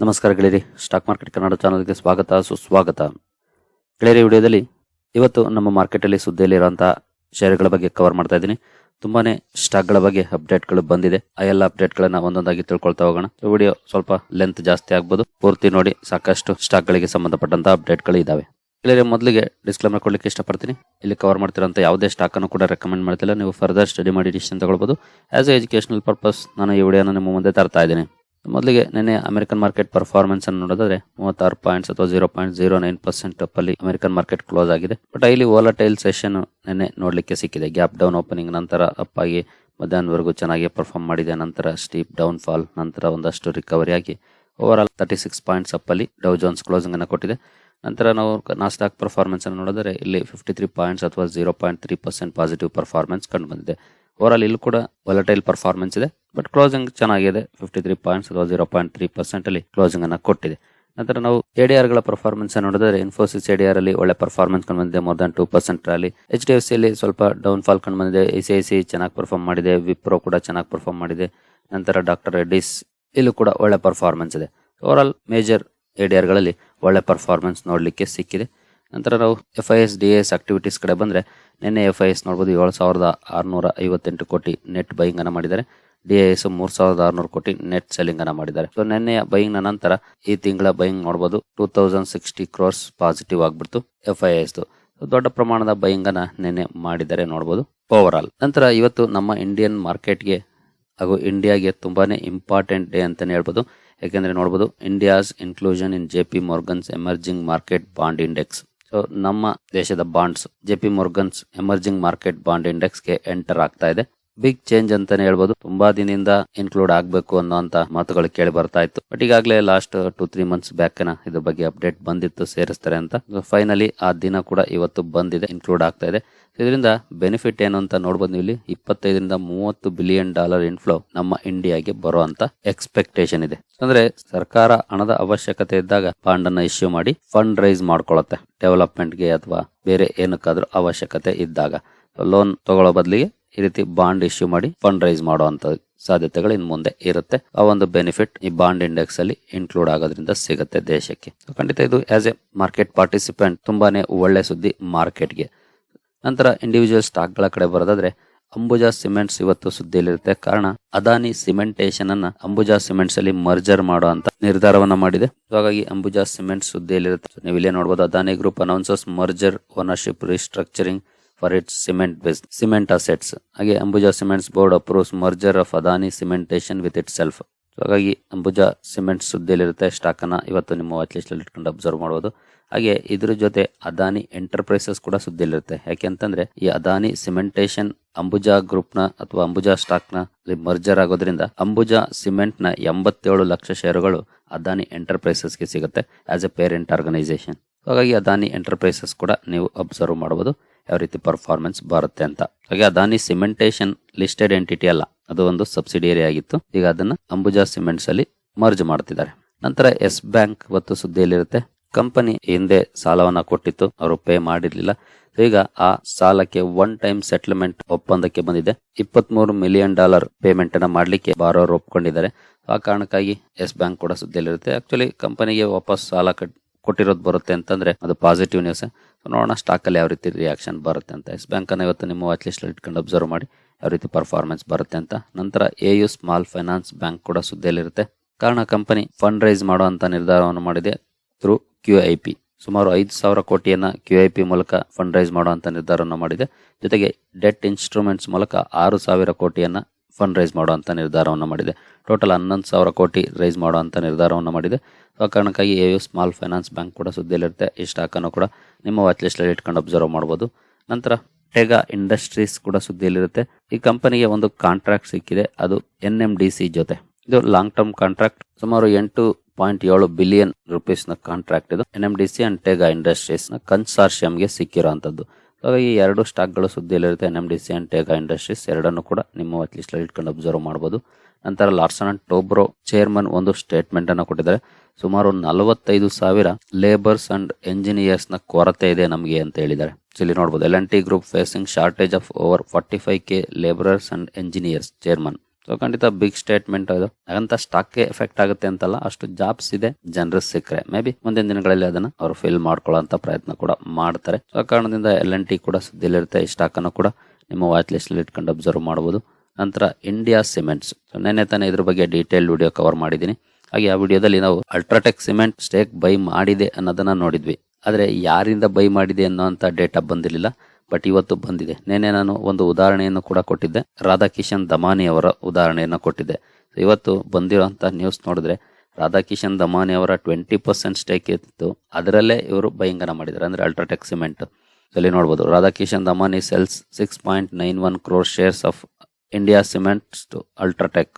ನಮಸ್ಕಾರ ಗೆಳೆಯರಿ. Stock market Kannada ಚಾನಲ್ಗೆ ಸ್ವಾಗತ, ಸುಸ್ವಾಗತ. ಗೆಳೆಯರಿ, ವಿಡಿಯೋದಲ್ಲಿ ಇವತ್ತು ನಮ್ಮ ಮಾರ್ಕೆಟಲ್ಲಿ ಸುದ್ದಿಯಲ್ಲಿರುವಂತಹ ಶೇರ್ಗಳ ಬಗ್ಗೆ ಕವರ್ ಮಾಡ್ತಾ ಇದ್ದೀನಿ. ತುಂಬಾನೇ ಸ್ಟಾಕ್ಗಳ ಬಗ್ಗೆ ಅಪ್ಡೇಟ್ಗಳು ಬಂದಿದೆ. ಆ ಎಲ್ಲ ಅಪ್ಡೇಟ್ಗಳನ್ನ ಒಂದೊಂದಾಗಿ ತಿಳ್ಕೊಳ್ತಾ ಹೋಗೋಣ. ವಿಡಿಯೋ ಸ್ವಲ್ಪ ಲೆಂತ್ ಜಾಸ್ತಿ ಆಗ್ಬೋದು. ಪೂರ್ತಿ ನೋಡಿ, ಸಾಕಷ್ಟು ಸ್ಟಾಕ್ಗಳಿಗೆ ಸಂಬಂಧಪಟ್ಟಂತ ಅಪ್ಡೇಟ್ಗಳು ಇದಾವೆ. ಗೆಳೆಯರಿ, ಮೊದಲಿಗೆ ಡಿಸ್ಕ್ಲೇಮರ್ ಕೊಡ್ಲಿಕ್ಕೆ ಇಷ್ಟಪಡ್ತೀನಿ. ಇಲ್ಲಿ ಕವರ್ ಮಾಡ್ತಿರೋಂಥ ಯಾವುದೇ ಸ್ಟಾಕ್ ಅನ್ನು ಕೂಡ ರೆಕಮೆಂಡ್ ಮಾಡ್ತಿಲ್ಲ. ನೀವು ಫರ್ದರ್ ಸ್ಟಡಿ ಮಾಡಿ ಡಿಸಿಷನ್ ತಗೊಳ್ಬೋದು. ಆಸ್ ಎ ಎಜುಕೇಶನಲ್ ಪರ್ಪಸ್ ನಾನು ಈ ವಿಡಿಯೋನ ನಿಮ್ಮ ಮುಂದೆ ತರ್ತಾ ಇದ್ದೀನಿ. ಮೊದಲಿಗೆ ನಿನ್ನೆ ಅಮೆರಿಕನ್ ಮಾರ್ಕೆಟ್ ಪರ್ಫಾರ್ಮೆನ್ಸ್ ಅನ್ನು ನೋಡೋದಾದ್ರೆ ಮೂವತ್ತಾರು ಪಾಯಿಂಟ್ಸ್ ಅಥವಾ zero point zero nine percent ಅಲ್ಲಿ ಅಮೆರಿಕನ್ ಮಾರ್ಕೆಟ್ ಕ್ಲೋಸ್ ಆಗಿದೆ. ಬಟ್ ಇಲ್ಲಿ ಓಲಟೈಲ್ ಸೆಷನ್ ನಿನ್ನೆ ನೋಡಲಿಕ್ಕೆ ಸಿಕ್ಕಿದೆ. ಗ್ಯಾಪ್ ಡೌನ್ ಓಪನಿಂಗ್ ನಂತರ ಅಪ್ ಆಗಿ ಮಧ್ಯಾಹ್ನವರೆಗೂ ಚೆನ್ನಾಗಿ ಪರ್ಫಾರ್ಮ್ ಮಾಡಿದೆ ನಂತರ ಸ್ಟೀಪ್ ಡೌನ್ ಫಾಲ್ ನಂತರ ಒಂದಷ್ಟು ರಿಕವರಿ ಆಗಿ overall thirty six points ಅಪ್ಪಲ್ಲಿ ಡೌ ಜೋನ್ಸ್ ಕ್ಲೋಸಿಂಗ್ ಅನ್ನು ಕೊಟ್ಟಿದೆ. ನಂತರ ನಾವು ನಾಸ್ಟಾಕ್ ಪರ್ಫಾರ್ಮೆನ್ಸ್ ಅನ್ನು ನೋಡಿದರೆ ಇಲ್ಲಿ ಫಿಫ್ಟಿ ತ್ರೀ ಪಾಯಿಂಟ್ಸ್ ಅಥವಾ zero point three percent positive performance ಕಂಡು ಬಂದಿದೆ. ಓವರ್ ಇಲ್ಲಿ ಕೂಡ ವಲಟೈಲ್ ಪರ್ಫಾರ್ಮೆನ್ಸ್ ಇದೆ ಬಟ್ ಕ್ಲೋಸಿಂಗ್ ಚೆನ್ನಾಗಿದೆ. ಫಿಫ್ಟಿ ತ್ರೀ ಪಾಯಿಂಟ್ಸ್ ಅಥವಾ ಜೀರೋ ಪಾಯಿಂಟ್ ತ್ರೀ ಪರ್ಸೆಂಟ್ ಅಲ್ಲಿ ಕ್ಲೋಸಿಂಗ್ ಅನ್ನು ಕೊಟ್ಟಿದೆ. ನಂತರ ನಾವು ಎಡಿಆರ್ಗಳ ಪರ್ಫಾರ್ಮೆನ್ಸ್ ನೋಡಿದ್ರೆ ಇನ್ಫೋಸಿಸ್ ಎಡಿಆರ್ ಅಲ್ಲಿ ಒಳ್ಳೆ ಪರ್ಫಾರ್ಮೆನ್ಸ್ ಕಂಡು ಬಂದಿದೆ ಮೋರ್ ದನ್ ಟೂ ಪರ್ಸೆಂಟ್ ಅಲ್ಲಿ ಎಚ್ ಡಿ ಎಫ್ ಸಿ ಅಲ್ಲಿ ಸ್ವಲ್ಪ ಡೌನ್ ಫಾಲ್ ಕಂಡು ಬಂದಿದೆ ಐ ಸಿ ಐ ಸಿ ಚೆನ್ನಾಗಿ ಪರ್ಫಾರ್ಮ್ ಮಾಡಿದೆ ವಿಪ್ರೋ ಕೂಡ ಚೆನ್ನಾಗಿ ಪರ್ಫಾರ್ಮ್ ಮಾಡಿದೆ. ನಂತರ ಡಾಕ್ಟರ್ ರೆಡ್ಡಿಸ್ ಇಲ್ಲೂ ಕೂಡ ಒಳ್ಳೆ ಪರ್ಫಾರ್ಮೆನ್ಸ್ ಇದೆ. ಓವರ್ ಆಲ್ ಮೇಜರ್ ಎಡಿಆರ್ಗಳಲ್ಲಿ ಒಳ್ಳೆ ಪರ್ಫಾರ್ಮೆನ್ಸ್ ನೋಡಲಿಕ್ಕೆ ಸಿಕ್ಕಿದೆ. ನಂತರ ನಾವು F I S D S activities ಕಡೆ ಬಂದರೆ ನಿನ್ನೆ ಎಫ್ ಐ ಎಸ್ ನೋಡ್ಬೋದು ಏಳು ಸಾವಿರದ ಆರುನೂರ ಐವತ್ತೆಂಟು ಕೋಟಿ ನೆಟ್ ಬೈಯಿಂಗ್ ಅನ್ನ ಮಾಡಿದ್ದಾರೆ. ಡಿ ಎಸ್ ಮೂರು ಸಾವಿರದ ಆರುನೂರು ಕೋಟಿ ನೆಟ್ ಸೆಲ್ಲಿಂಗ್ ಅನ್ನ ಮಾಡಿದ್ದಾರೆ. ಸೊ ನಿನ್ನೆ ಬೈಯಿಂಗ್ ನಂತರ ಈ ತಿಂಗಳ ಬೈಯಿಂಗ್ ನೋಡಬಹುದು two thousand sixty crores positive ಆಗ್ಬಿಡ್ತು ಎಫ್ ಐ ಎಸ್ ದೊಡ್ಡ ಪ್ರಮಾಣದ ಬೈಯಿಂಗ್ ಅನ್ನ ನಿನ್ನೆ ಮಾಡಿದ್ದಾರೆ ನೋಡಬಹುದು ಓವರ್ ಆಲ್ ನಂತರ ಇವತ್ತು ನಮ್ಮ ಇಂಡಿಯನ್ ಮಾರ್ಕೆಟ್ಗೆ ಹಾಗೂ ಇಂಡಿಯಾಗೆ ತುಂಬಾನೇ ಇಂಪಾರ್ಟೆಂಟ್ ಡೇ ಅಂತಲೇ ಹೇಳ್ಬೋದು. ಯಾಕೆಂದರೆ ನೋಡಬಹುದು India's inclusion in J P Morgan's emerging market bond index so ನಮ್ಮ ದೇಶದ bonds J P Morgan's emerging market bond ಇಂಡೆಕ್ಸ್ಗೆ enter ಆಗ್ತಾ ಇದೆ. ಬಿಗ್ ಚೇಂಜ್ ಅಂತಾನೆ ಹೇಳ್ಬೋದು. ತುಂಬಾ ದಿನದಿಂದ ಇನ್ಕ್ಲೂಡ್ ಆಗ್ಬೇಕು ಅನ್ನೋಂತ ಮಾತುಗಳು ಕೇಳಿ ಬರ್ತಾ ಇತ್ತು. ಬಟ್ ಈಗಾಗಲೇ last two three months back ಇದ್ರ ಬಗ್ಗೆ ಅಪ್ಡೇಟ್ ಬಂದಿತ್ತು, ಸೇರಿಸ್ತಾರೆ ಅಂತ. ಫೈನಲಿ ಆ ದಿನ ಕೂಡ ಇವತ್ತು ಬಂದಿದೆ ಇನ್ಕ್ಲೂಡ್ ಆಗ್ತಾ ಇದೆ. ಇದರಿಂದ ಬೆನಿಫಿಟ್ ಏನು ಅಂತ ನೋಡ್ಬೋದು ನೀವು ಇಲ್ಲಿ ಇಪ್ಪತ್ತೈದರಿಂದ ಮೂವತ್ತು ಬಿಲಿಯನ್ ಡಾಲರ್ ಇನ್ಫ್ಲೋ ನಮ್ಮ ಇಂಡಿಯಾಗೆ ಬರುವಂತ ಎಕ್ಸ್ಪೆಕ್ಟೇಷನ್ ಇದೆ. ಅಂದ್ರೆ ಸರ್ಕಾರ ಹಣದ ಅವಶ್ಯಕತೆ ಇದ್ದಾಗ ಬಾಂಡ್ ಅನ್ನ ಇಶ್ಯೂ ಮಾಡಿ ಫಂಡ್ ರೈಸ್ ಮಾಡ್ಕೊಳತ್ತೆ. ಡೆವಲಪ್ಮೆಂಟ್ಗೆ ಅಥವಾ ಬೇರೆ ಏನಕ್ಕಾದ್ರೂ ಅವಶ್ಯಕತೆ ಇದ್ದಾಗ. ಲೋನ್ ತಗೊಳ್ಳೋ ಬದಲಿಗೆ ಈ ರೀತಿ ಬಾಂಡ್ ಇಶ್ಯೂ ಮಾಡಿ ಫಂಡ್ ರೈಸ್ ಮಾಡುವಂತ ಸಾಧ್ಯತೆಗಳು ಇನ್ ಮುಂದೆ ಇರುತ್ತೆ. ಆ ಒಂದು ಬೆನಿಫಿಟ್ ಈ ಬಾಂಡ್ ಇಂಡೆಕ್ಸ್ ಅಲ್ಲಿ ಇನ್ಕ್ಲೂಡ್ ಆಗೋದ್ರಿಂದ ಸಿಗುತ್ತೆ ದೇಶಕ್ಕೆ. ಖಂಡಿತ ಇದು ಆಸ್ ಎ ಮಾರ್ಕೆಟ್ ಪಾರ್ಟಿಸಿಪೆಂಟ್ ತುಂಬಾನೇ ಒಳ್ಳೆ ಸುದ್ದಿ ಮಾರ್ಕೆಟ್ಗೆ ನಂತರ ಇಂಡಿವಿಜುವಲ್ ಸ್ಟಾಕ್ಗಳ ಕಡೆ ಬರೋದಾದ್ರೆ, ಅಂಬುಜಾ ಸಿಮೆಂಟ್ಸ್ ಇವತ್ತು ಸುದ್ದಿಯಲ್ಲಿರುತ್ತೆ. ಕಾರಣ, ಅದಾನಿ ಸಿಮೆಂಟೇಶನ್ ಅನ್ನ ಅಂಬುಜಾ ಸಿಮೆಂಟ್ಸ್ ಅಲ್ಲಿ ಮರ್ಜರ್ ಮಾಡುವಂತ ನಿರ್ಧಾರವನ್ನ ಮಾಡಿದೆ. ಹಾಗಾಗಿ ಅಂಬುಜಾ ಸಿಮೆಂಟ್ಸ್ ಸುದ್ದಿಯಲ್ಲಿರುತ್ತೆ. ನೀವು ಇಲ್ಲೇ ನೋಡಬಹುದು Adani group announces merger ownership restructuring for its cement base cement assets ಹಾಗೆ Ambuja cements board approves merger of Adani cementation with itself ಹಾಗಾಗಿ ಅಂಬುಜಾ ಸಿಮೆಂಟ್ ಸುದ್ದಿಯಲ್ಲಿರುತ್ತೆ. ಸ್ಟಾಕ್ ಅನ್ನ ಇವತ್ತು ನಿಮ್ಮ ವಾಚ್ ಲಿಸ್ಟ್ ಅಲ್ಲಿ ಇಟ್ಕೊಂಡು ಅಬ್ಸರ್ವ್ ಮಾಡಬಹುದು ಹಾಗೆ ಇದ್ರ ಜೊತೆ ಅದಾನಿ ಎಂಟರ್ಪ್ರೈಸಸ್ ಕೂಡ ಸುದ್ದಿಯಲ್ಲಿರುತ್ತೆ. ಯಾಕೆಂತಂದ್ರೆ ಈ ಅದಾನಿ ಸಿಮೆಂಟೇಶನ್ ಅಂಬುಜಾ ಗ್ರೂಪ್ನ ಅಥವಾ ಅಂಬುಜಾ ಸ್ಟಾಕ್ನ ಮರ್ಜರ್ ಆಗೋದ್ರಿಂದ ಅಂಬುಜಾ ಸಿಮೆಂಟ್ನ ಎಂಬತ್ತೇಳು ಲಕ್ಷ ಷೇರುಗಳು ಅದಾನಿ ಎಂಟರ್ಪ್ರೈಸಸ್ಗೆ ಸಿಗುತ್ತೆ ಆಸ್ ಎ ಪೇರೆಂಟ್ ಆರ್ಗನೈಸೇಷನ್ ಹಾಗಾಗಿ ಅದಾನಿ ಎಂಟರ್ಪ್ರೈಸಸ್ ಕೂಡ ನೀವು ಅಬ್ಸರ್ವ್ ಮಾಡಬಹುದು. ಯಾವ ರೀತಿ ಪರ್ಫಾರ್ಮೆನ್ಸ್ ಬರುತ್ತೆ ಅಂತ. ಹಾಗೆ ಅದಾನಿ ಸಿಮೆಂಟೇಶನ್ ಲಿಸ್ಟೆಡ್ ಎಂಟಿಟಿ ಅಲ್ಲ, ಅದು ಒಂದು ಸಬ್ಸಿಡಿಯರಿ ಆಗಿತ್ತು. ಈಗ ಅದನ್ನ ಅಂಬುಜಾ ಸಿಮೆಂಟ್ಸ್ ಅಲ್ಲಿ ಮರ್ಜ್ ಮಾಡ್ತಿದ್ದಾರೆ. ನಂತರ ಎಸ್ ಬ್ಯಾಂಕ್ ಇವತ್ತು ಸುದ್ದಿಯಲ್ಲಿರುತ್ತೆ. ಕಂಪನಿ ಹಿಂದೆ ಸಾಲವನ್ನ ಕೊಟ್ಟಿತ್ತು, ಅವರು ಪೇ ಮಾಡಿರಲಿಲ್ಲ. ಈಗ ಆ ಸಾಲಕ್ಕೆ ಒನ್ ಟೈಮ್ ಸೆಟ್ಲ್ಮೆಂಟ್ ಒಪ್ಪಂದಕ್ಕೆ ಬಂದಿದೆ. ಇಪ್ಪತ್ಮೂರು ಮಿಲಿಯನ್ ಡಾಲರ್ ಪೇಮೆಂಟ್ ಅನ್ನ ಮಾಡ್ಲಿಕ್ಕೆ ಬಾರೋರು ಒಪ್ಕೊಂಡಿದ್ದಾರೆ. ಆ ಕಾರಣಕ್ಕಾಗಿ ಎಸ್ ಬ್ಯಾಂಕ್ ಕೂಡ ಸುದ್ದಿಯಲ್ಲಿರುತ್ತೆ. ಆಕ್ಚುಲಿ ಕಂಪನಿಗೆ ವಾಪಸ್ ಸಾಲ ಕಟ್, ಕೊಟ್ಟಿರೋದು ಬರುತ್ತೆ ಅಂತಂದ್ರೆ ಅದು ಪಾಸಿಟಿವ್ ನ್ಯೂಸ್ ನೋಡೋಣ ಸ್ಟಾಕ್ ಅಲ್ಲಿ ಯಾವ ರೀತಿ ರಿಯಾಕ್ಷನ್ ಬರುತ್ತೆ ಅಂತ. ಎಸ್ ಬ್ಯಾಂಕ್ ಅನ್ನ ಇವತ್ತು ನಿಮ್ಮ ವಾಚ್ ಲಿಸ್ಟ್ ಇಟ್ಕೊಂಡು ಅಬ್ಸರ್ವ್ ಮಾಡಿ ಯಾವ ರೀತಿ ಪರ್ಫಾರ್ಮೆನ್ಸ್ ಬರುತ್ತೆ ಅಂತ. ನಂತರ A U small finance bank ಕೂಡ ಸುದ್ದಿಯಲ್ಲಿರುತ್ತೆ. ಕಾರಣ ಕಂಪನಿ ಫಂಡ್ ರೈಸ್ ಮಾಡುವಂತ ನಿರ್ಧಾರವನ್ನು ಮಾಡಿದೆ ಥ್ರೂ ಕ್ಯೂ ಐ ಪಿ ಸುಮಾರು ಐದು ಸಾವಿರ ಕೋಟಿಯನ್ನು ಕ್ಯೂ ಐ ಪಿ ಮೂಲಕ ಫಂಡ್ ರೈಸ್ ಮಾಡುವಂಥ ನಿರ್ಧಾರವನ್ನು ಮಾಡಿದೆ. ಜೊತೆಗೆ ಡೆಟ್ ಇನ್ಸ್ಟ್ರೂಮೆಂಟ್ಸ್ ಮೂಲಕ ಆರು ಸಾವಿರ ಕೋಟಿಯನ್ನು ಫಂಡ್ ರೈಸ್ ಮಾಡುವಂಥ ನಿರ್ಧಾರವನ್ನು ಮಾಡಿದೆ. ಟೋಟಲ್ ಹನ್ನೊಂದು ಸಾವಿರ ಕೋಟಿ ರೈಸ್ ಮಾಡುವಂಥ ನಿರ್ಧಾರವನ್ನು ಮಾಡಿದೆ. ಆ ಕಾರಣಕ್ಕಾಗಿ A U small finance bank ಕೂಡ ಸುದ್ದಿಯಲ್ಲಿರುತ್ತೆ. ಈ ಸ್ಟಾಕನ್ನು ಕೂಡ ನಿಮ್ಮ ವಾಚ್ ಲಿಸ್ಟಲ್ಲಿ ಇಟ್ಕೊಂಡು ಅಬ್ಸರ್ವ್ ಮಾಡ್ಬೋದು. ನಂತರ ಟೆಗಾ ಇಂಡಸ್ಟ್ರೀಸ್ ಕೂಡ ಸುದ್ದಿಯಲ್ಲಿರುತ್ತೆ. ಈ ಕಂಪನಿಗೆ ಒಂದು ಕಾಂಟ್ರಾಕ್ಟ್ ಸಿಕ್ಕಿದೆ. ಅದು ಎನ್ ಎಂ ಡಿ ಸಿ ಜೊತೆ. ಇದು ಲಾಂಗ್ ಟರ್ಮ್ ಕಾಂಟ್ರಾಕ್ಟ್ ಸುಮಾರು ಎಂಟು ಪಾಯಿಂಟ್ ಏಳು ಬಿಲಿಯನ್ ರುಪೀಸ್ನ ಕಾಂಟ್ರಾಕ್ಟ್ ಇದು. N M D C and Tega ಇಂಡಸ್ಟ್ರೀಸ್ನ ಕನ್ಸಾರ್ಷಿಯಂಗೆ ಸಿಕ್ಕಿರುವಂತದ್ದು ಹಾಗಾಗಿ ಈ ಎರಡು ಸ್ಟಾಕ್ಗಳು ಸುದ್ದಿಯಲ್ಲಿರುತ್ತೆ. N M D C and Tega industries ಎರಡನ್ನು ಕೂಡ ನಿಮ್ಮ ವಾಚ್ ಲಿಸ್ಟ್ ಅಲ್ಲಿ ಇಟ್ಕೊಂಡು ಅಬ್ಸರ್ವ್ ಮಾಡಬಹುದು ನಂತರ ಲಾರ್ಸನ್ ಅಂಡ್ ಟೋಬ್ರೋ ಚೇರ್ಮನ್ ಒಂದು ಸ್ಟೇಟ್ಮೆಂಟ್ ಅನ್ನು ಕೊಟ್ಟಿದ್ದಾರೆ. ಸುಮಾರು ನಲವತ್ತೈದು ಸಾವಿರ ಲೇಬರ್ಸ್ ಅಂಡ್ ಎಂಜಿನಿಯರ್ಸ್ನ ಕೊರತೆ ಇದೆ ನಮಗೆ ಅಂತ ಹೇಳಿದ್ದಾರೆ. ಇಲ್ಲಿ ನೋಡಬಹುದು L N group facing shortage of over forty five K labourers and engineers chairman so ಖಂಡಿತ ಬಿಗ್ ಸ್ಟೇಟ್ಮೆಂಟ್ ಅದು. ಹಾಗಂತ ಸ್ಟಾಕ್ಗೆ ಎಫೆಕ್ಟ್ ಆಗುತ್ತೆ ಅಂತಲ್ಲ ಅಷ್ಟು ಜಾಬ್ಸ್ ಇದೆ, ಜನರು ಸಿಕ್ಕರೆ. ಮೇ ಬಿ ಮುಂದಿನ ದಿನಗಳಲ್ಲಿ ಅದನ್ನ ಅವರು ಫಿಲ್ ಮಾಡ್ಕೊಳ್ಳೋ ಪ್ರಯತ್ನ ಕೂಡ ಮಾಡ್ತಾರೆ. ಸೊ ಆ ಕಾರಣದಿಂದ ಎಲ್ ಎನ್ ಟಿ ಕೂಡ ಸುದ್ದಿಲಿರುತ್ತೆ ಈ ಸ್ಟಾಕ್ ಅನ್ನು ಕೂಡ ನಿಮ್ಮ ವಾಚ್ ಲಿಸ್ಟ್ ಅಲ್ಲಿ ಇಟ್ಕೊಂಡು ಅಬ್ಸರ್ವ್ ಮಾಡಬಹುದು ನಂತರ ಇಂಡಿಯಾ ಸಿಮೆಂಟ್ಸ್ ನೆನ್ನೆ ತಾನೇ ಇದ್ರ ಬಗ್ಗೆ ಡೀಟೇಲ್ ವಿಡಿಯೋ ಕವರ್ ಮಾಡಿದ್ದೀನಿ. ಹಾಗೆ ಆ ವಿಡಿಯೋದಲ್ಲಿ ನಾವು ಅಲ್ಟ್ರಾಟೆಕ್ ಸಿಮೆಂಟ್ ಸ್ಟೇಕ್ ಬೈ ಮಾಡಿದೆ ಅನ್ನೋದನ್ನ ನೋಡಿದ್ವಿ. ಆದ್ರೆ ಯಾರಿಂದ ಬೈ ಮಾಡಿದೆ ಅನ್ನೋಂಥ ಡೇಟಾ ಬಂದಿರಲಿಲ್ಲ. ಬಟ್ ಇವತ್ತು ಬಂದಿದೆ. ನಿನ್ನೆ ನಾನು ಒಂದು ಉದಾಹರಣೆಯನ್ನು ಕೂಡ ಕೊಟ್ಟಿದ್ದೆ. ರಾಧಾಕಿಶನ್ ದಮಾನಿ ಅವರ ಉದಾಹರಣೆಯನ್ನು ಕೊಟ್ಟಿದ್ದೆ. ಇವತ್ತು ಬಂದಿರೋಂಥ ನ್ಯೂಸ್ ನೋಡಿದ್ರೆ ರಾಧಾಕಿಶನ್ ದಮಾನಿ ಅವರ ಟ್ವೆಂಟಿ ಪರ್ಸೆಂಟ್ ಸ್ಟೇಕ್ ಇತ್ತು. ಅದರಲ್ಲೇ ಇವರು ಬಹಿಂಗನ ಮಾಡಿದ್ದಾರೆ. ಅಂದ್ರೆ ಅಲ್ಟ್ರಾಟೆಕ್ ಸಿಮೆಂಟ್ ಇಲ್ಲಿ ನೋಡ್ಬೋದು. Radhakishan Damani sells six point nine one crore shares of India cements to UltraTech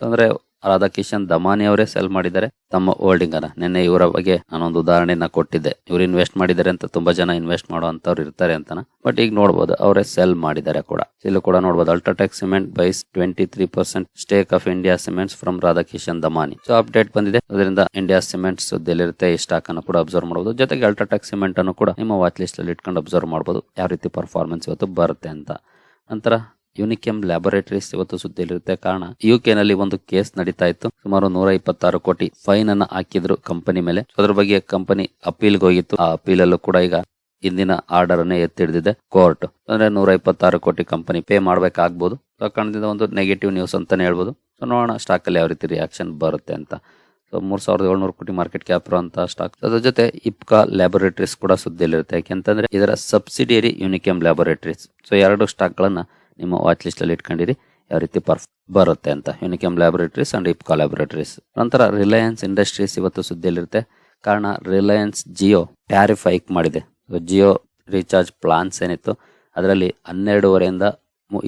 ಅಂದ್ರೆ ರಾಧಾಕಿಶನ್ ದಮಾನಿ ಅವರೇ ಸೆಲ್ ಮಾಡಿದ್ದಾರೆ. ತಮ್ಮ ಹೋಲ್ಡಿಂಗ್ ಅನ್ನ. ನಿನ್ನೆ ಇವರ ಬಗ್ಗೆ ನಾನೊಂದು ಉದಾಹರಣೆಯನ್ನ ಕೊಟ್ಟಿದ್ದೆ. ಇವ್ರು ಇನ್ವೆಸ್ಟ್ ಮಾಡಿದ್ದಾರೆ ಅಂತ ತುಂಬಾ ಜನ ಇನ್ವೆಸ್ಟ್ ಮಾಡುವಂತವ್ರು ಇರ್ತಾರೆ ಅಂತನ. ಬಟ್ ಈಗ ನೋಡಬಹುದು ಅವರೇ ಸೆಲ್ ಮಾಡಿದ್ದಾರೆ ಕೂಡ. ಇಲ್ಲಿ ಕೂಡ ನೋಡಬಹುದು UltraTech cement buys twenty three percent stake of India cements from Radhakishan Damani so update ಬಂದಿದೆ. ಅದರಿಂದ ಇಂಡಿಯಾ ಸಿಮೆಂಟ್ಸ್ ಸುದ್ದಿಯಲ್ಲಿರುತ್ತೆ ಈ ಸ್ಟಾಕ್ ಅನ್ನು ಕೂಡ ಅಬ್ಸರ್ವ್ ಮಾಡಬಹುದು ಜೊತೆಗೆ ಅಲ್ಟ್ರಾಟೆಕ್ ಸಿಮೆಂಟ್ ಅನ್ನು ಕೂಡ ನಿಮ್ಮ ವಾಚ್ ಲಿಸ್ಟ್ ಅಲ್ಲಿ ಇಟ್ಕೊಂಡು ಅಬ್ಸರ್ವ್ ಮಾಡಬಹುದು ಯಾವ ರೀತಿ ಪರ್ಫಾರ್ಮೆನ್ಸ್ ಇವತ್ತು ಬರುತ್ತೆ ಅಂತ. ನಂತರ ಯುನಿಕೆಮ್ ಲ್ಯಾಬೊರೇಟರೀಸ್ ಇವತ್ತು ಸುದ್ದಿಯಲ್ಲಿರುತ್ತೆ. ಕಾರಣ ಯುಕೆ ನಲ್ಲಿ ಒಂದು ಕೇಸ್ ನಡೀತಾ ಇತ್ತು. ಸುಮಾರು ನೂರ ಇಪ್ಪತ್ತಾರು ಕೋಟಿ ಫೈನ್ ಅನ್ನ ಹಾಕಿದ್ರು ಕಂಪನಿ ಮೇಲೆ. ಅದ್ರ ಬಗ್ಗೆ ಕಂಪನಿ ಅಪೀಲ್ಗೆ ಹೋಗಿತ್ತು. ಆ ಅಪೀಲ್ ಅಲ್ಲೂ ಕೂಡ ಈಗ ಇಂದಿನ ಆರ್ಡರ್ ಅನ್ನೇ ಎತ್ತಿಡಿದಿದೆ ಕೋರ್ಟ್ ಅಂದ್ರೆ ನೂರ ಇಪ್ಪತ್ತಾರು ಕೋಟಿ ಕಂಪನಿ ಪೇ ಮಾಡ್ಬೇಕಾಗ್ಬೋದು. ಆ ಕಾರಣದಿಂದ ಒಂದು ನೆಗೆಟಿವ್ ನ್ಯೂಸ್ ಅಂತಾನೆ ಹೇಳ್ಬೋದು. ಸೊ ನೋಡೋಣ ಸ್ಟಾಕ್ ಅಲ್ಲಿ ಯಾವ ರೀತಿ ರಿಯಾಕ್ಷನ್ ಬರುತ್ತೆ ಅಂತ. ಸೊ ಮೂರ್ ಸಾವಿರದ ಏಳ್ನೂರು ಕೋಟಿ ಮಾರ್ಕೆಟ್ ಕ್ಯಾಪ್ ಅಂತ ಸ್ಟಾಕ್ ಅದ್ರ ಜೊತೆ ಇಪ್ಕಾ ಲ್ಯಾಬೊರೇಟರೀಸ್ ಕೂಡ ಸುದ್ದಿಯಲ್ಲಿರುತ್ತೆ. ಯಾಕೆಂತಂದ್ರೆ, ಇದರ ಸಬ್ಸಿಡಿಯರಿ ಯುನಿಕೆಮ್ ಲ್ಯಾಬೊರೇಟರೀಸ್ ಸೊ ಎರಡು ಸ್ಟಾಕ್ ಗಳನ್ನ ನಿಮ್ಮ ವಾಚ್ ಲಿಸ್ಟ್ ಅಲ್ಲಿ ಇಟ್ಕೊಂಡಿರಿ, ಯಾವ ರೀತಿ ಪರ್ಫ್ ಬರುತ್ತೆ ಅಂತ. Unichem laboratories and Ipca laboratories ನಂತರ ರಿಲಯನ್ಸ್ ಇಂಡಸ್ಟ್ರೀಸ್ ಇವತ್ತು ಸುದ್ದಿಯಲ್ಲಿರುತ್ತೆ. ಕಾರಣ ರಿಲಯನ್ಸ್ ಜಿಯೋ ಟ್ಯಾರಿಫ್ ಹೈಕ್ ಮಾಡಿದೆ. ಜಿಯೋ ರೀಚಾರ್ಜ್ ಪ್ಲಾನ್ಸ್ ಏನಿತ್ತು, ಅದರಲ್ಲಿ ಹನ್ನೆರಡೂವರೆಯಿಂದ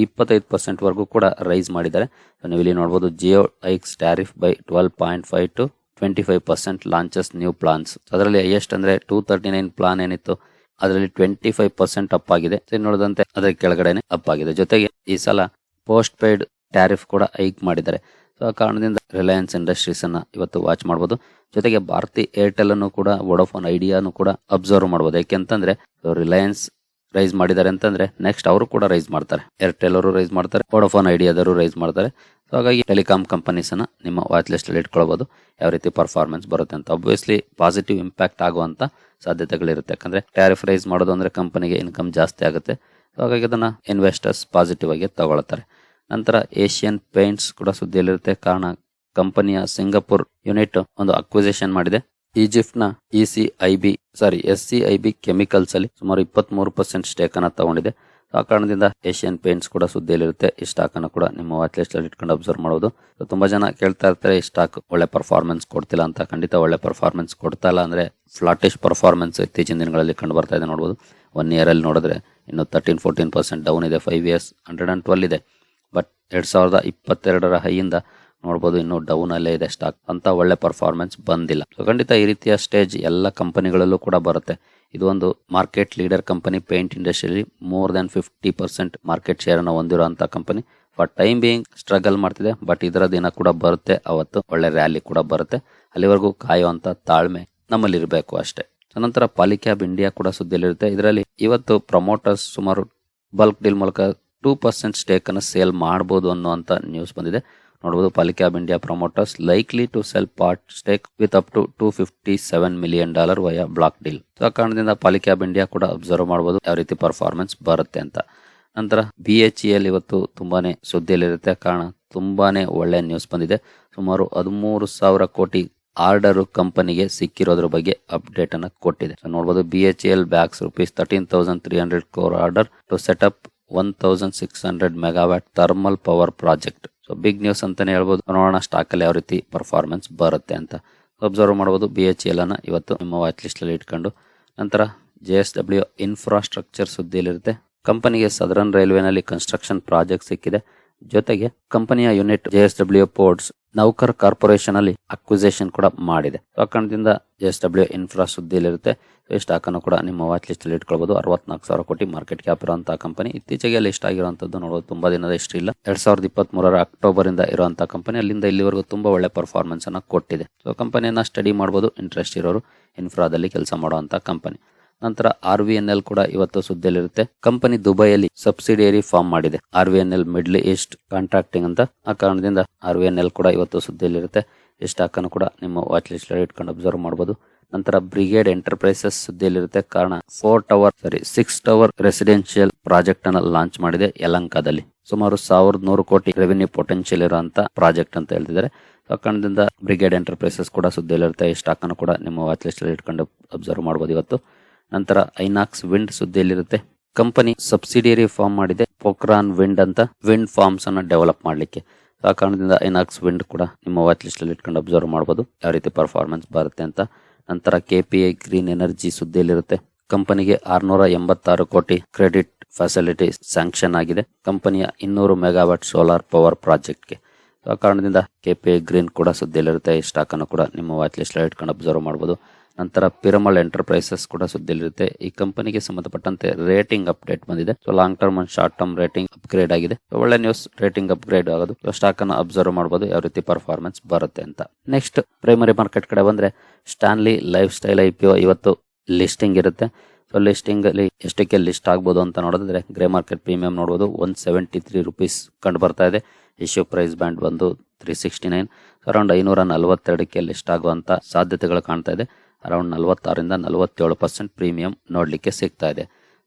ಇಪ್ಪತ್ತೈದು ಪರ್ಸೆಂಟ್ ವರೆಗೂ ಕೂಡ ರೈಸ್ ಮಾಡಿದ್ದಾರೆ. ಸೊ ಇಲ್ಲಿ ನೋಡಬಹುದು Jio hikes tariff by twelve point five to twenty five percent launches new plans ಅದರಲ್ಲಿ ಹೈಯೆಸ್ಟ್ ಅಂದರೆ ಟೂ ತರ್ಟಿ ನೈನ್ ಪ್ಲಾನ್ ಏನಿತ್ತು ಅದರಲ್ಲಿ ಟ್ವೆಂಟಿ ಫೈವ್ ಪರ್ಸೆಂಟ್ ಅಪ್ ಆಗಿದೆ ನೋಡಿದಂತೆ ಅದರ ಕೆಳಗಡೆನೆ ಅಪ್ ಆಗಿದೆ. ಜೊತೆಗೆ ಈ ಸಲ ಪೋಸ್ಟ್ ಪೇಯ್ಡ್ ಟ್ಯಾರಿಫ್ ಕೂಡ ಹೈಕ್ ಮಾಡಿದ್ದಾರೆ. ಸೊ ಆ ಕಾರಣದಿಂದ ರಿಲಯನ್ಸ್ ಇಂಡಸ್ಟ್ರೀಸ್ ಅನ್ನ ಇವತ್ತು ವಾಚ್ ಮಾಡಬಹುದು ಜೊತೆಗೆ ಭಾರತಿ ಏರ್ಟೆಲ್ ಅನ್ನು ಕೂಡ ವೋಡೋಫೋನ್ ಐಡಿಯಾನು ಕೂಡ ಅಬ್ಸರ್ವ್ ಮಾಡಬಹುದು ಯಾಕೆಂತಂದ್ರೆ ರಿಲಯನ್ಸ್ ರೈಸ್ ಮಾಡಿದ್ದಾರೆ ಅಂತಂದ್ರೆ ನೆಕ್ಸ್ಟ್ ಅವರು ಕೂಡ ರೈಸ್ ಮಾಡ್ತಾರೆ. ಏರ್ಟೆಲ್ ಅವರು ರೈಸ್ ಮಾಡ್ತಾರೆ ವೋಡೋಫೋನ್ ಐಡಿಯಾದವರು ರೈಸ್ ಮಾಡ್ತಾರೆ. ಸೊ ಹಾಗಾಗಿ ಟೆಲಿಕಾಮ್ ಕಂಪನೀಸನ್ನು ನಿಮ್ಮ ವಾಚ್ ಲಿಸ್ಟಲ್ಲಿ ಇಟ್ಕೊಳ್ಬೋದು. ಯಾವ ರೀತಿ ಪರ್ಫಾರ್ಮೆನ್ಸ್ ಬರುತ್ತೆ ಅಂತ. ಒಬ್ವಿಯಸ್ಲಿ ಪಾಸಿಟಿವ್ ಇಂಪ್ಯಾಕ್ಟ್ ಆಗುವಂಥ ಸಾಧ್ಯತೆಗಳಿರುತ್ತೆ. ಯಾಕಂದರೆ ಟ್ಯಾರಿಫ್ ರೈಸ್ ಮಾಡೋದು ಅಂದರೆ ಕಂಪನಿಗೆ ಇನ್ಕಮ್ ಜಾಸ್ತಿ ಆಗುತ್ತೆ. ಸೊ ಹಾಗಾಗಿ ಅದನ್ನು ಇನ್ವೆಸ್ಟರ್ಸ್ ಪಾಸಿಟಿವ್ ಆಗಿ ತಗೊಳ್ತಾರೆ. ನಂತರ ಏಷ್ಯನ್ ಪೇಂಟ್ಸ್ ಕೂಡ ಸುದ್ದಿಯಲ್ಲಿರುತ್ತೆ. ಕಾರಣ ಕಂಪನಿಯ ಸಿಂಗಪುರ್ ಯೂನಿಟ್ ಒಂದು ಅಕ್ವಿಸೇಷನ್ ಮಾಡಿದೆ. ಈಜಿಪ್ಟ್ನ E C I B sorry S C I B chemicals ಅಲ್ಲಿ ಸುಮಾರು ಇಪ್ಪತ್ತ್ ಮೂರು ಪರ್ಸೆಂಟ್ ಸ್ಟೇಕ್ ಅನ್ನ ತಗೊಂಡಿದೆ. ಆ ಕಾರಣದಿಂದ ಏಷ್ಯನ್ ಪೇಂಟ್ಸ್ ಕೂಡ ಸುದ್ದಿಯಲ್ಲಿರುತ್ತೆ. ಈ ಸ್ಟಾಕ್ ಕೂಡ ನಿಮ್ಮ ವಾಚ್ ಲಿಸ್ಟ್ ಅಲ್ಲಿ ಇಟ್ಕೊಂಡು ಅಬ್ಸರ್ವ್ ಮಾಡೋದು. ತುಂಬಾ ಜನ ಕೇಳ್ತಾ ಇರ್ತಾರೆ, ಈ ಸ್ಟಾಕ್ ಒಳ್ಳೆ ಪರ್ಫಾರ್ಮೆನ್ಸ್ ಕೊಡ್ತಿಲ್ಲ ಅಂತ. ಖಂಡಿತ ಒಳ್ಳೆ ಪರ್ಫಾರ್ಮೆನ್ಸ್ ಕೊಡ್ತಾ ಇಲ್ಲ ಅಂದ್ರೆ ಫ್ಲಾಟಿಶ್ ಪರ್ಫಾರ್ಮೆನ್ಸ್ ಇತ್ತೀಚಿನ ದಿನಗಳಲ್ಲಿ ಕಂಡು ಬರ್ತಾ ಇದೆ ನೋಡಬಹುದು ಒನ್ ಇಯರ್ ಅಲ್ಲಿ ನೋಡಿದ್ರೆ ಇನ್ನು ತರ್ಟೀನ್ ಫೋರ್ಟೀನ್ ಪರ್ಸೆಂಟ್ ಡೌನ್ ಇದೆ five years hundred and twelve ಇದೆ. ಬಟ್ ಎರಡ್ ಸಾವಿರದ ಇಪ್ಪತ್ತೆರಡರ ಹೈಯಿಂದ ನೋಡ್ಬೋದು ಇನ್ನು ಡೌನ್ ಅಲ್ಲೇ ಇದೆ ಸ್ಟಾಕ್ ಅಂತ ಒಳ್ಳೆ ಪರ್ಫಾರ್ಮೆನ್ಸ್ ಬಂದಿಲ್ಲ. ಸೊ ಖಂಡಿತ ಈ ರೀತಿಯ ಸ್ಟೇಜ್ ಎಲ್ಲ ಕಂಪನಿಗಳಲ್ಲೂ ಕೂಡ ಬರುತ್ತೆ. ಇದು ಒಂದು ಮಾರ್ಕೆಟ್ ಲೀಡರ್ ಕಂಪನಿ ಪೇಂಟ್ ಇಂಡಸ್ಟ್ರಿಯಲ್ಲಿ more than fifty percent market share ಅನ್ನು ಹೊಂದಿರುವಂತಹ company for time being struggle ಮಾಡ್ತಿದೆ ಬಟ್ ಇದರ ದಿನ ಕೂಡ ಬರುತ್ತೆ. ಅವತ್ತು ಒಳ್ಳೆ ರ್ಯಾಲಿ ಕೂಡ ಬರುತ್ತೆ. ಅಲ್ಲಿವರೆಗೂ ಕಾಯುವಂತ ತಾಳ್ಮೆ ನಮ್ಮಲ್ಲಿ ಇರಬೇಕು ಅಷ್ಟೇ ನಂತರ ಪಾಲಿಕ್ಯಾಬ್ ಇಂಡಿಯಾ ಕೂಡ ಸುದ್ದಿಯಲ್ಲಿರುತ್ತೆ. ಇದರಲ್ಲಿ ಇವತ್ತು ಪ್ರಮೋಟರ್ಸ್ ಸುಮಾರು ಬಲ್ಕ್ ಡೀಲ್ ಮೂಲಕ ಟೂ ಪರ್ಸೆಂಟ್ ಸ್ಟೇಕ್ ಅನ್ನು ಸೇಲ್ ಮಾಡಬಹುದು ಅನ್ನುವಂತ ನ್ಯೂಸ್ ಬಂದಿದೆ. ನೋಡಬಹುದು Polycab India promoters likely to sell part stake with up to two fifty seven million dollar via block deal so ಆ ಕಾರಣದಿಂದ ಪಾಲಿಕ್ಯಾಬ್ ಇಂಡಿಯಾ ಕೂಡ ಅಬ್ಸರ್ವ್ ಮಾಡಬಹುದು ಯಾವ ರೀತಿ ಪರ್ಫಾರ್ಮೆನ್ಸ್ ಬರುತ್ತೆ ಅಂತ. ನಂತರ ಬಿ ಎಚ್ ಎಲ್ ಇವತ್ತು ತುಂಬಾನೇ ಸುದ್ದಿಯಲ್ಲಿರುತ್ತೆ. ಕಾರಣ ತುಂಬಾನೇ ಒಳ್ಳೆ ನ್ಯೂಸ್ ಬಂದಿದೆ. ಸುಮಾರು ಹದಿಮೂರು ಸಾವಿರ ಕೋಟಿ ಆರ್ಡರ್ ಕಂಪನಿಗೆ ಸಿಕ್ಕಿರೋದ್ರ ಬಗ್ಗೆ ಅಪ್ಡೇಟ್ ಅನ್ನ ಕೊಟ್ಟಿದೆ. ನೋಡಬಹುದು B H L bags rupees thirteen thousand three hundred crore order to set up one thousand six hundred megawatt thermal power project so big news ಅಂತಾನೆ ಹೇಳ್ಬೋದು. ನೋಡೋಣ ಸ್ಟಾಕಲ್ಲಿ ಯಾವ ರೀತಿ ಪರ್ಫಾರ್ಮೆನ್ಸ್ ಬರುತ್ತೆ ಅಂತ. ಅಬ್ಸರ್ವ್ ಮಾಡ್ಬೋದು. ಬಿ ಎಚ್ ಎಲ್ ಅನ್ನು ಇವತ್ತು ನಿಮ್ಮ ವಾಚ್ ಲಿಸ್ಟ್ ಅಲ್ಲಿ ಇಟ್ಕೊಂಡು. ನಂತರ ಜೆ ಎಸ್ ಡಬ್ಲ್ಯೂ ಇನ್ಫ್ರಾಸ್ಟ್ರಕ್ಚರ್ ಸುದ್ದಿಯಲ್ಲಿರುತ್ತೆ. ಕಂಪನಿಗೆ ಸದರನ್ ರೈಲ್ವೆನಲ್ಲಿ ಕನ್ಸ್ಟ್ರಕ್ಷನ್ ಪ್ರಾಜೆಕ್ಟ್ ಸಿಕ್ಕಿದೆ. ಜೊತೆಗೆ ಕಂಪನಿಯ unit J S W ports Naukar corporation ಅಲ್ಲಿ ಅಕ್ವಿಸೇಷನ್ ಕೂಡ ಮಾಡಿದೆ. ಆ ಕಾರಣದಿಂದ ಎಸ್ ಡಬ್ಲ್ಯೂ ಇನ್ಫ್ರಾ ಸುದ್ದಿಯಲ್ಲಿರುತ್ತೆ ಈ ಸ್ಟಾಕ್ ಅನ್ನು ಕೂಡ ನಿಮ್ಮ ವಾಚ್ ಲಿಸ್ಟ್ ಅಲ್ಲಿ ಇಟ್ಕೊಳ್ಬಹುದು ಅರವತ್ನಾಲ್ಕು ಸಾವಿರ ಕೋಟಿ ಮಾರ್ಕೆಟ್ ಕ್ಯಾಪ್ ಇರುವಂತಹ ಕಂಪನಿ. ಇತ್ತೀಚೆಗೆ ಲಿಸ್ಟ್ ಆಗಿರುವಂತದ್ದು ನೋಡೋದು ತುಂಬಾ ದಿನದ ಇಷ್ಟ ಇಲ್ಲ. ಎರಡ್ ಸಾವಿರದ ಇಪ್ಪತ್ತ್ ಮೂರರ ಅಕ್ಟೋಬರ್ ಇಂದ ಇರುವಂತಹ ಕಂಪನಿ ಅಲ್ಲಿಂದ ಇಲ್ಲಿವರೆಗೂ ತುಂಬಾ ಒಳ್ಳೆ ಪರ್ಫಾರ್ಮೆನ್ಸ್ ಅನ್ನ ಕೊಟ್ಟಿದೆ. ಸೊ ಕಂಪನಿಯನ್ನ ಸ್ಟಡಿ ಮಾಡಬಹುದು ಇಂಟ್ರೆಸ್ಟ್ ಇರೋರು ಇನ್ಫ್ರಾದಲ್ಲಿ ಕೆಲಸ ಮಾಡುವಂತಹ ಕಂಪನಿ. ನಂತರ ಆರ್ ವಿ ಎನ್ ಎಲ್ ಕೂಡ ಇವತ್ತು ಸುದ್ದಿಯಲ್ಲಿರುತ್ತೆ. ಕಂಪನಿ ದುಬೈಯಲ್ಲಿ ಸಬ್ಸಿಡಿಯರಿ ಫಾರ್ಮ್ ಮಾಡಿದೆ. R V N L middle east contracting ಅಂತ. ಆ ಕಾರಣದಿಂದ ಆರ್ ವಿ ಎನ್ ಎಲ್ ಕೂಡ ಇವತ್ತು ಸುದ್ದಿಯಲ್ಲಿರುತ್ತೆ. ಸ್ಟಾಕ್ ಅನ್ನು ಕೂಡ ನಿಮ್ಮ ವಾಚ್ ಲಿಸ್ಟ್ ಅಲ್ಲಿ ಇಟ್ಕೊಂಡು ಅಬ್ಸರ್ವ್ ಮಾಡಬಹುದು ನಂತರ ಬ್ರಿಗೇಡ್ ಎಂಟರ್ಪ್ರೈಸಸ್ ಸುದ್ದಿಯಲ್ಲಿರುತ್ತೆ. ಕಾರಣ four tower sorry six tower residential project ಅನ್ನ ಲಾಂಚ್ ಮಾಡಿದೆ ಯಲಂಕಾದಲ್ಲಿ. ಸುಮಾರು ಸಾವಿರದ ನೂರು ಕೋಟಿ ರೆವಿನ್ಯೂ ಪೊಟೆನ್ಶಿಯಲ್ ಇರುವಂತ ಪ್ರಾಜೆಕ್ಟ್ ಅಂತ ಹೇಳ್ತಿದ್ದಾರೆ. ಆ ಕಾರಣದಿಂದ ಬ್ರಿಗೇಡ್ ಎಂಟರ್ಪ್ರೈಸಸ್ ಕೂಡ ಸುದ್ದಿಯಲ್ಲಿರುತ್ತೆ. ಈ ಸ್ಟಾಕ್ ಅನ್ನು ಕೂಡ ನಿಮ್ಮ ವಾಚ್ ಲಿಸ್ಟ್ ಅಲ್ಲಿ ಇಟ್ಕೊಂಡು ಅಬ್ಸರ್ವ್ ಮಾಡಬಹುದು ಇವತ್ತು. ನಂತರ ಐನಾಕ್ಸ್ ವಿಂಡ್ ಸುದ್ದಿಯಲ್ಲಿರುತ್ತೆ. ಕಂಪನಿ ಸಬ್ಸಿಡಿಯರಿ ಫಾರ್ಮ್ ಮಾಡಿದೆ. ಪೋಕ್ರಾನ್ ವಿಂಡ್ ಅಂತ ವಿಂಡ್ ಫಾರ್ಮ್ಸ್ ಅನ್ನ ಡೆವಲಪ್ ಮಾಡಲಿಕ್ಕೆ. ಆ ಕಾರಣದಿಂದ ಐನಾಕ್ಸ್ ವಿಂಡ್ ಕೂಡ ನಿಮ್ಮ ವಾಚ್ ಲಿಸ್ಟ್ ಅಲ್ಲಿ ಇಟ್ಕೊಂಡು ಅಬ್ಸರ್ವ್ ಮಾಡಬಹುದು ಯಾವ ರೀತಿ ಪರ್ಫಾರ್ಮೆನ್ಸ್ ಬರುತ್ತೆ ಅಂತ. ನಂತರ ಕೆಪಿಐ ಗ್ರೀನ್ ಎನರ್ಜಿ ಸುದ್ದಿಯಲ್ಲಿರುತ್ತೆ. ಕಂಪನಿಗೆ ಆರ್ನೂರ ಎಂಬತ್ತಾರು ಕೋಟಿ ಕ್ರೆಡಿಟ್ ಫೆಸಿಲಿಟಿ ಸ್ಯಾಂಕ್ಷನ್ ಆಗಿದೆ. ಕಂಪನಿಯ ಇನ್ನೂರು ಮೆಗಾವಾಟ್ ಸೋಲಾರ್ ಪವರ್ ಪ್ರಾಜೆಕ್ಟ್ಗೆ ಆ ಕಾರಣದಿಂದ ಕೆಪಿಐ ಗ್ರೀನ್ ಕೂಡ ಸುದ್ದಿಯಲ್ಲಿರುತ್ತೆ. ಈ ಸ್ಟಾಕ್ ಅನ್ನು ಕೂಡ ನಿಮ್ಮ ವಾಚ್ ಲಿಸ್ಟ್ ಇಟ್ಕೊಂಡು ಅಬ್ಸರ್ವ್ ಮಾಡಬಹುದು ನಂತರ ಪಿರಮಲ್ ಎಂಟರ್ಪ್ರೈಸಸ್ ಕೂಡ ಸುದ್ದಿಯಲ್ಲಿರುತ್ತೆ ಈ ಕಂಪನಿಗೆ ಸಂಬಂಧಪಟ್ಟಂತೆ ರೇಟಿಂಗ್ ಅಪ್ಡೇಟ್ ಬಂದಿದೆ. So long term and short term rating upgrade ಆಗಿದೆ. ಒಳ್ಳೆ ನ್ಯೂಸ್ ರೇಟಿಂಗ್ ಅಪ್ಗ್ರೇಡ್ ಆಗೋದು. ಸ್ಟಾಕ್ ಅನ್ನು ಅಬ್ಸರ್ವ್ ಮಾಡಬಹುದು ಯಾವ ರೀತಿ ಪರ್ಫಾರ್ಮೆನ್ಸ್ ಬರುತ್ತೆ ಅಂತ. ನೆಕ್ಸ್ಟ್ ಪ್ರೈಮರಿ ಮಾರ್ಕೆಟ್ ಕಡೆ ಬಂದ್ರೆ Stanley lifestyle I P ಇವತ್ತು ಲಿಸ್ಟಿಂಗ್ ಇರುತ್ತೆ. ಸೊ ಲಿಸ್ಟಿಂಗ್ ಅಲ್ಲಿ ಎಷ್ಟಕ್ಕೆ ಲಿಸ್ಟ್ ಆಗ್ಬೋದು ಅಂತ ನೋಡಿದ್ರೆ ಗ್ರೇ ಮಾರ್ಕೆಟ್ ಪ್ರೀಮಿಯಂ ನೋಡಬಹುದು ಒನ್ ಸೆವೆಂಟಿ ತ್ರೀ ರುಪೀಸ್ ಕಂಡು ಬರ್ತಾ ಇದೆ. ಇಶ್ಯೂ ಪ್ರೈಸ್ ಬ್ಯಾಂಡ್ ಬಂದು ತ್ರೀ ಸಿಕ್ಸ್ಟಿ ನೈನ್ ಅರೌಂಡ್ ಐನೂರ ನಲವತ್ತೆರಡಕ್ಕೆ ಲಿಸ್ಟ್ ಆಗುವಂತ ಸಾಧ್ಯತೆಗಳು ಕಾಣ್ತಾ ಇದೆ. ಅರೌಂಡ್ ನಲವತ್ತಾರರಿಂದ ನಲವತ್ತೇಳು ಪರ್ಸೆಂಟ್ ಪ್ರೀಮಿಯಂ ನೋಡಲಿಕ್ಕೆ ಸಿಗ್ತಾ ಇದೆ.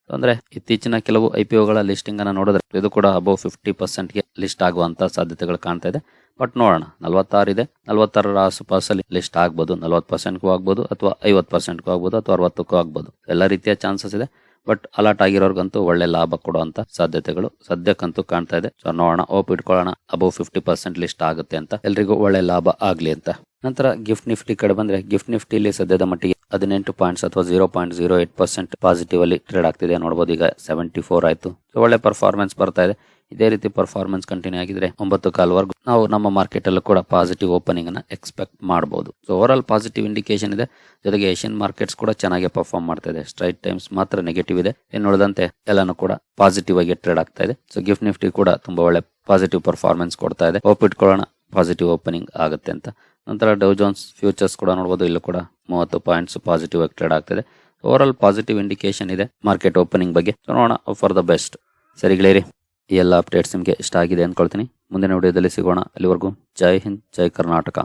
ಅಂದ್ರೆ ಇತ್ತೀಚಿನ ಕೆಲವು ಐ ಪಿ ಒಗಳ ಲಿಸ್ಟಿಂಗ್ ಅನ್ನ ನೋಡಿದ್ರೆ ಇದು ಕೂಡ ಅಬೌವ್ ಫಿಫ್ಟಿ ಪರ್ಸೆಂಟ್ಗೆ ಲಿಸ್ಟ್ ಆಗುವಂಥ ಸಾಧ್ಯತೆಗಳು ಕಾಣ್ತಾ ಇದೆ. ಬಟ್ ನೋಡೋಣ, ನಲವತ್ತಾರು ಇದೆ. ನಲವತ್ತಾರರ ಆಸುಪಾಸಲ್ಲಿ ಲಿಸ್ಟ್ ಆಗ್ಬೋದು. ನಲವತ್ತು ಪರ್ಸೆಂಟ್ಗೂ ಆಗ್ಬೋದು ಅಥವಾ ಐವತ್ತು ಪರ್ಸೆಂಟ್ಗೂ ಆಗ್ಬೋದು ಅಥವಾ ಅರವತ್ತಕ್ಕೂ ಆಗ್ಬೋದು. ಎಲ್ಲ ರೀತಿಯ ಚಾನ್ಸಸ್ ಇದೆ. ಬಟ್ ಅಲರ್ಟ್ ಆಗಿರೋರ್ಗಂತೂ ಒಳ್ಳೆ ಲಾಭ ಕೊಡುವಂತ ಸಾಧ್ಯತೆಗಳು ಸದ್ಯಕ್ಕಂತೂ ಕಾಣ್ತಾ ಇದೆ. ಸೊ ನೋಡೋಣ ಓಪ್ ಇಟ್ಕೊಳ್ಳೋಣ ಅಬೌವ್ ಫಿಫ್ಟಿ ಪರ್ಸೆಂಟ್ ಲಿಸ್ಟ್ ಆಗುತ್ತೆ ಅಂತ. ಎಲ್ರಿಗೂ ಒಳ್ಳೆ ಲಾಭ ಆಗಲಿ ಅಂತ. ನಂತರ ಗಿಫ್ಟ್ ನಿಫ್ಟಿ ಕಡೆ ಬಂದ್ರೆ ಗಿಫ್ಟ್ ನಿಫ್ಟಿಲಿ ಸದ್ಯದ ಮಟ್ಟಿಗೆ ಹದಿನೆಂಟು ಪಾಯಿಂಟ್ಸ್ ಅಥವಾ zero point zero eight percent positive ಅಲ್ಲಿ ಟ್ರೇಡ್ ಆಗ್ತಿದೆ. ನೋಡಬಹುದು ಈಗ ಸೆವೆಂಟಿ ಫೋರ್ ಆಯ್ತು ಒಳ್ಳೆ ಪರ್ಫಾರ್ಮೆನ್ಸ್ ಬರ್ತಾ ಇದೆ. ಇದೇ ರೀತಿ ಪರ್ಫಾರ್ಮೆನ್ಸ್ ಕಂಟಿನ್ಯೂ ಆಗಿದ್ರೆ ಒಂಬತ್ತು ಕಾಲ್ವರೆಗೂ ನಾವು ನಮ್ಮ ಮಾರ್ಕೆಟ್ ಅಲ್ಲೂ ಕೂಡ ಪಾಸಿಟಿವ್ ಓಪನಿಂಗ್ ಅನ್ನ ಎಕ್ಸ್ಪೆಕ್ಟ್ ಮಾಡಬಹುದು so overall positive indication ಇದೆ. ಜೊತೆಗೆ ಏಷ್ಯನ್ ಮಾರ್ಕೆಟ್ಸ್ ಕೂಡ ಚೆನ್ನಾಗಿ ಪರ್ಫಾರ್ಮ್ ಮಾಡ್ತಾ ಇದೆ. ಸ್ಟ್ರೈಟ್ ಟೈಮ್ಸ್ ಮಾತ್ರ ನೆಗೆಟಿವ್ ಇದೆ. ಇನ್ನು ಉಳಿದಂತೆ ಎಲ್ಲಾನು ಕೂಡ ಪಾಸಿಟಿವ್ ಆಗಿ ಟ್ರೇಡ್ ಆಗ್ತಾ ಇದೆ. ಸೊ ಗಿಫ್ಟ್ ನಿಫ್ಟಿ ಕೂಡ ತುಂಬಾ ಒಳ್ಳೆ ಪಾಸಿಟಿವ್ ಪರ್ಫಾರ್ಮೆನ್ಸ್ ಕೊಡ್ತಾ ಇದೆ. ಹೋಪ್ ಇಟ್ಕೊಳ್ಳೋಣ. ಪಾಸಿಟಿವ್ ಓಪನಿಂಗ್ ಆಗುತ್ತೆ ಅಂತ ನಂತರ ಡೌ ಜೋನ್ಸ್ ಫ್ಯೂಚರ್ಸ್ ಕೂಡ ನೋಡಬಹುದು ಇಲ್ಲೂ ಕೂಡ ಮೂವತ್ತು ಪಾಯಿಂಟ್ಸ್ ಪಾಸಿಟಿವ್ ಆಗಿ ಟ್ರೇಡ್ ಆಗ್ತಿದೆ. ಓವರ್ ಆಲ್ ಪಾಸಿಟಿವ್ ಇಂಡಿಕೇಶನ್ ಇದೆ ಮಾರ್ಕೆಟ್ ಓಪನಿಂಗ್ ಬಗ್ಗೆ. ನೋಡೋಣ ಫಾರ್ ದ ಬೆಸ್ಟ್ ಸರಿಗಳಿರಿ ಈ ಎಲ್ಲ ಅಪ್ಡೇಟ್ಸ್ ನಿಮಗೆ ಇಷ್ಟ ಆಗಿದೆ ಅಂದ್ಕೊಳ್ತೀನಿ. ಮುಂದಿನ ವಿಡಿಯೋದಲ್ಲಿ ಸಿಗೋಣ. ಅಲ್ಲಿವರೆಗೂ ಜೈ ಹಿಂದ್, ಜೈ ಕರ್ನಾಟಕ.